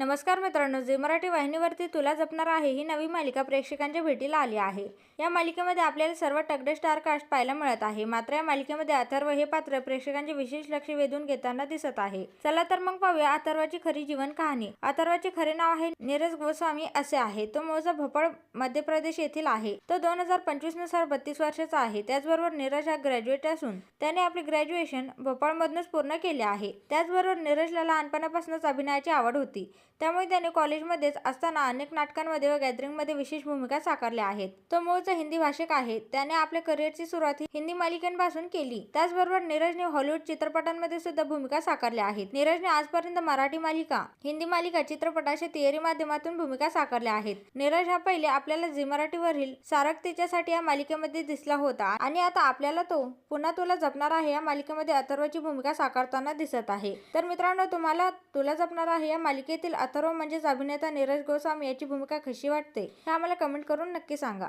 नमस्कार मित्रांनो जे मराठी वाहिनीवरती तुला जपणार आहे ही नवी मालिका प्रेक्षकांच्या भेटीला आली आहे. या मालिकेमध्ये आपल्याला सर्व टगडे स्टार कास्ट पाहायला मिळत आहे. मात्र या मालिकेमध्ये अथर्व हे पात्र प्रेक्षकांचे विशेष लक्ष वेधून घेताना दिसत आहे. चला तर मग पाहूया अथर्वाची खरी जीवन कहाणी. अथर्वाचे खरे नाव आहे नीरज गोस्वामी असे आहे. तो मोजा भोपाळ मध्य प्रदेश येथील आहे. तो दोन हजार पंचवीसनुसार बत्तीस वर्षाचा आहे. त्याचबरोबर नीरज हा ग्रॅज्युएट असून त्याने आपले ग्रॅज्युएशन भोपाळमधूनच पूर्ण केले आहे. त्याचबरोबर नीरजला लहानपणापासूनच अभिनयाची आवड होती. त्यामुळे त्याने कॉलेजमध्येच असताना अनेक नाटकांमध्ये व गॅदरिंगमध्ये विशेष भूमिका साकारल्या आहेत. तो मूळचा हिंदी भाषिक आहे. त्याने आपल्या करिअरची सुरुवात हिंदी मालिकांपासून केली. त्याचबरोबर नीरजने हॉलिवूड चित्रपटांमध्ये सुद्धा भूमिका साकारल्या आहेत. नीरजने आजपर्यंत मराठी मालिका हिंदी मालिका चित्रपट अशा तिहेरी माध्यमातून भूमिका साकारल्या आहेत. नीरज हा पहिले आपल्याला झी मराठीवरील सारक तिच्यासाठी या मालिकेमध्ये दिसला होता आणि आता आपल्याला तो पुन्हा तुला जपणार आहे या मालिकेमध्ये अथर्वची भूमिका साकारताना दिसत आहे. तर मित्रांनो तुम्हाला तुला जपणार आहे या मालिकेतील अथर्व म्हणजेच अभिनेता नीरज गोस्वामी याची भूमिका कशी वाटते? हे आम्हाला कमेंट करून नक्की सांगा.